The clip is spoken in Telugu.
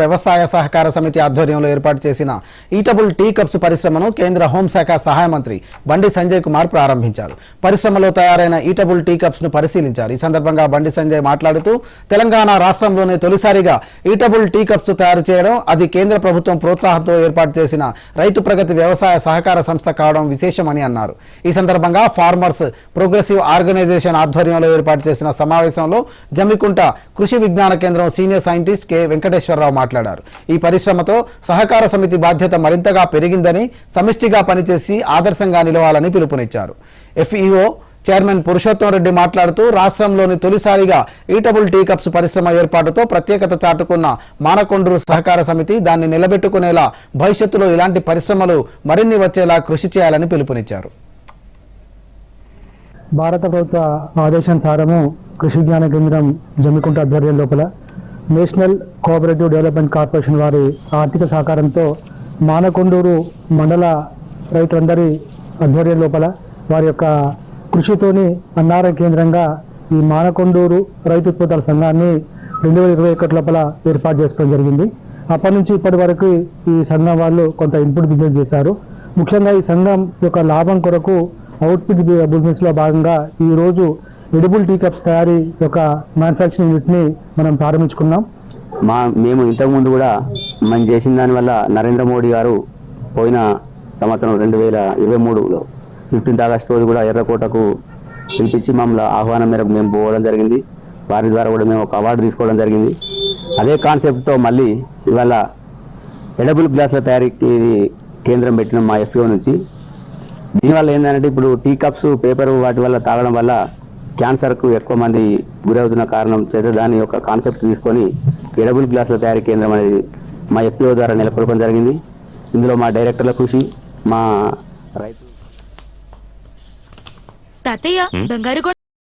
వ్యవసాయ సహకార సమితి ఆధ్వర్యంలో ఏర్పాటు చేసిన ఈటబుల్ టీ కప్స్ పరిశ్రమను కేంద్ర హోంశాఖ సహాయ మంత్రి బండి సంజయ్ కుమార్ ప్రారంభించారు. పరిశ్రమలో తయారైన ఈటబుల్ టీ కప్స్ను పరిశీలించారు. ఈ సందర్భంగా బండి సంజయ్ మాట్లాడుతూ తెలంగాణ రాష్ట్రంలోనే తొలిసారిగా ఈటబుల్ టీ కప్స్ తయారు చేయడం అది కేంద్ర ప్రభుత్వం ప్రోత్సాహంతో ఏర్పాటు చేసిన రైతు ప్రగతి వ్యవసాయ సహకార సంస్థ కావడం విశేషమని అన్నారు. ఈ సందర్భంగా ఫార్మర్స్ ప్రోగ్రెసివ్ ఆర్గనైజేషన్ ఆధ్వర్యంలో ఏర్పాటు చేసిన సమావేశంలో జమ్మికుంట కృషి విజ్ఞాన కేంద్రం సీనియర్ సైంటిస్ట్ కె. వెంకటేశ్వరరావు మాట్లాడారు. ఈ పరిశ్రమతో సహకార సమితి బాధ్యత మరింతగా పెరిగిందని సమిష్టిగా పనిచేసి ఆదర్శంగా నిలవాలని పిలుపునిచ్చారు. ఎఫ్ఈఓ చైర్మన్ పురుషోత్తం రెడ్డి మాట్లాడుతూ రాష్ట్రంలోని తొలిసారిగా ఈటబుల్ టీ కప్స్ పరిశ్రమ ఏర్పాటుతో ప్రత్యేకత చాటుకున్న మానకొండ్రు సహకార సమితి దాన్ని నిలబెట్టుకునేలా భవిష్యత్తులో ఇలాంటి పరిశ్రమలు మరిన్ని వచ్చేలా కృషి చేయాలని పిలుపునిచ్చారు. భారత ప్రభుత్వ ఆదేశానుసారము కృషి విజ్ఞాన కేంద్రం జమ్మికుంట ఆధ్వర్యం లోపల నేషనల్ కోఆపరేటివ్ డెవలప్మెంట్ కార్పొరేషన్ వారి ఆర్థిక సహకారంతో మానకొండూరు మండల రైతులందరి ఆధ్వర్యం లోపల వారి యొక్క కృషితోని అన్నారం కేంద్రంగా ఈ మానకొండూరు రైతు ఉత్పత్తుల సంఘాన్ని రెండు వేల ఇరవై ఒకటి లోపల ఏర్పాటు చేసుకోవడం జరిగింది. అప్పటి నుంచి ఇప్పటి వరకు ఈ సంఘం వాళ్ళు కొంత ఇన్పుట్ బిజినెస్ చేశారు. ముఖ్యంగా ఈ సంఘం యొక్క లాభం కొరకు అవుట్పుట్ బిజినెస్లో భాగంగా ఈ రోజు ఎడిబుల్ టీ కప్స్ తయారీ యొక్క మ్యానుఫ్యాక్చరింగ్ యూనిట్ని మనం ప్రారంభించుకున్నాం. మా మేము ఇంతకుముందు కూడా మనం చేసిన దానివల్ల నరేంద్ర మోడీ గారు పోయిన సంవత్సరం రెండు వేల ఇరవై మూడులో ఫిఫ్టీన్త్ ఆగస్ట్ రోజు కూడా ఎర్రకోటకు పిలిపించి మమ్మల్ని ఆహ్వానం మేరకు మేము పోవడం జరిగింది. వారి ద్వారా కూడా మేము ఒక అవార్డు తీసుకోవడం జరిగింది. అదే కాన్సెప్ట్తో మళ్ళీ ఇవాళ ఎడబుల్ గ్లాసుల తయారీకి కేంద్రం పెట్టిన మా ఎఫ్ఓ నుంచి. దీనివల్ల ఏంటంటే ఇప్పుడు టీ కప్స్ పేపర్ వాటి వల్ల తాగడం వల్ల క్యాన్సర్కు ఎక్కువ మంది గురవుతున్న కారణం చేత దాని యొక్క కాన్సెప్ట్ తీసుకొని ఎడబుల్ గ్లాసుల తయారీ కేంద్రం అనేది మా ఎఫ్పిఓ ద్వారా నెలకొల్పడం జరిగింది. ఇందులో మా డైరెక్టర్ల కృషి మా రైతు తాతయ్య బంగారు